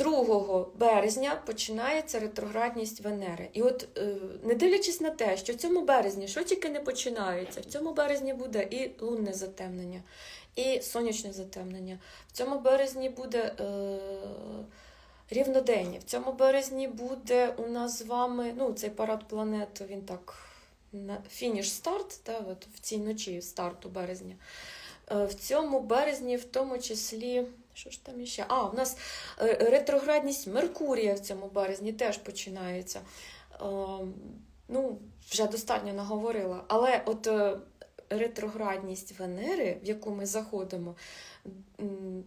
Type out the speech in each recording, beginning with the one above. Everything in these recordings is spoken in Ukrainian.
2 березня починається ретроградність Венери. І от, е, не дивлячись на те, що в цьому березні що тільки не починається, в цьому березні буде і лунне затемнення, і сонячне затемнення. В цьому березні буде е, рівнодення. В цьому березні буде у нас з вами ну, цей парад планет, він так на фініш старт, та, от в цій ночі старту березня. Е, В цьому березні, в тому числі, що ж там іще? А, у нас е, ретроградність Меркурія в цьому березні теж починається. Е, Ну, вже достатньо наговорила. Але от е, ретроградність Венери, в яку ми заходимо,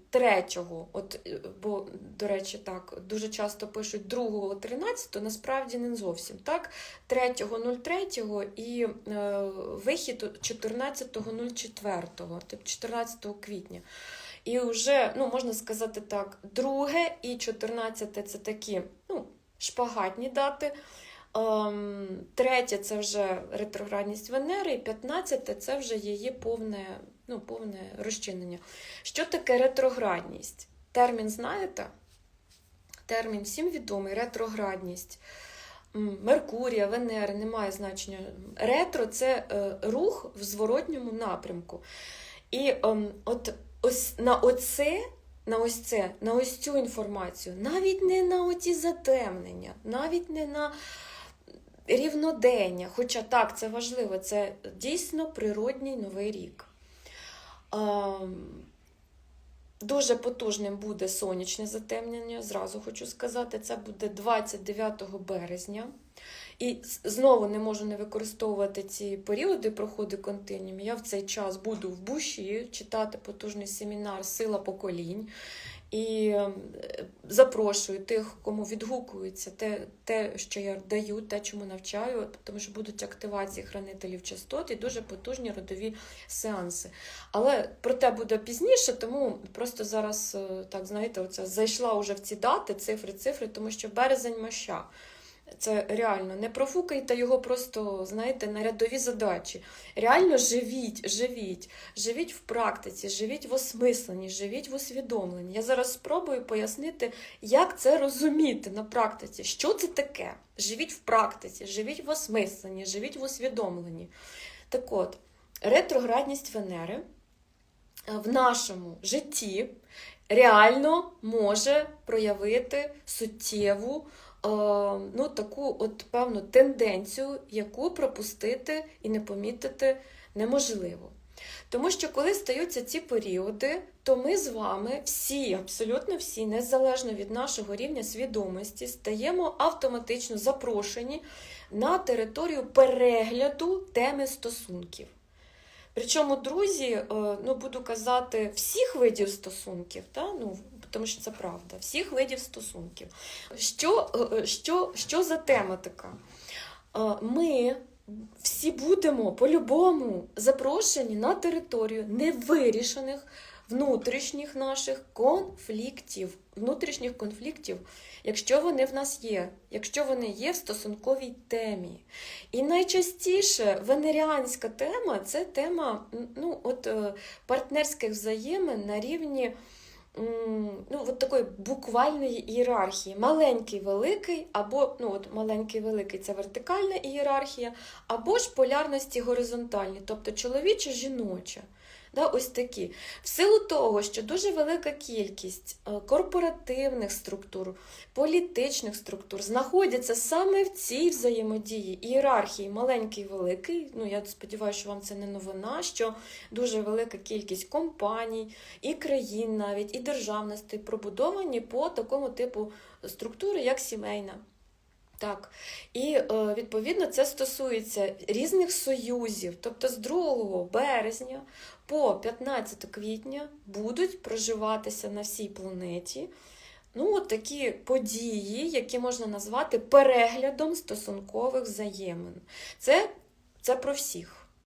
третього, от, бо, до речі, так, дуже часто пишуть 2 13 насправді не зовсім так. 3.03 і е, вихід 14.04, тобто 14 квітня. І вже, ну, можна сказати так, друге і 14 це такі ну, шпагатні дати. Ем, третє це вже ретроградність Венери, і 15 це вже її повне, ну, повне розчинення. Що таке ретроградність? Термін знаєте? Термін всім відомий ретроградність. Меркурія, Венери, немає значення. Ретро це е, рух в зворотньому напрямку. І ем, от ось на оце, на ось це, на ось цю інформацію, навіть не на оті затемнення, навіть не на рівнодення, хоча так, це важливо, це дійсно природній новий рік. Дуже потужним буде сонячне затемнення, зразу хочу сказати, це буде 29 березня. І знову не можу не використовувати ці періоди проходи континуум. Я в цей час буду в буші читати потужний семінар Сила поколінь. І е, запрошую тих, кому відгукується те, те, що я даю, те, чому навчаю, тому що будуть активації хранителів частот і дуже потужні родові сеанси. Але про те буде пізніше, тому просто зараз, е, так знаєте, оце зайшла вже в ці дати, цифри, цифри, тому що березень моща. Це реально не профукайте його просто, знаєте, на рядові задачі. Реально живіть, живіть, живіть в практиці, живіть в осмисленні, живіть в усвідомленні. Я зараз спробую пояснити, як це розуміти на практиці. Що це таке? Живіть в практиці, живіть в осмисленні, живіть в усвідомленні. Так от, ретроградність Венери е, в нашому житті реально може проявити суттєву ну, таку от певну тенденцію, яку пропустити і не помітити неможливо. Тому що коли стаються ці періоди, то ми з вами всі, абсолютно всі, незалежно від нашого рівня свідомості, стаємо автоматично запрошені на територію перегляду теми стосунків. Причому, друзі, е, ну буду казати, всіх видів стосунків, та? ну, тому що це правда, всіх видів стосунків. Що, е, що, що за тема така? Е, Ми всі будемо по-любому запрошені на територію невирішених внутрішніх наших конфліктів, внутрішніх конфліктів, якщо вони в нас є, якщо вони є в стосунковій темі. І найчастіше венеріанська тема це тема ну, от, е, партнерських взаємин на рівні ну, от такої буквальної ієрархії. Маленький, великий, або ну, от маленький, великий це вертикальна ієрархія, або ж полярності горизонтальні, тобто чоловіча, жіноча. Да, ось такі. В силу того, що дуже велика кількість е, корпоративних структур, політичних структур знаходяться саме в цій взаємодії ієрархії маленький великий. Ну я сподіваюся, що вам це не новина. Що дуже велика кількість компаній і країн, навіть і державностей пробудовані по такому типу структури, як сімейна. Так, і е, відповідно це стосується різних союзів. Тобто з 2 березня по 15 квітня будуть проживатися на всій планеті ну, такі події, які можна назвати переглядом стосункових взаємин. Це, це про всіх.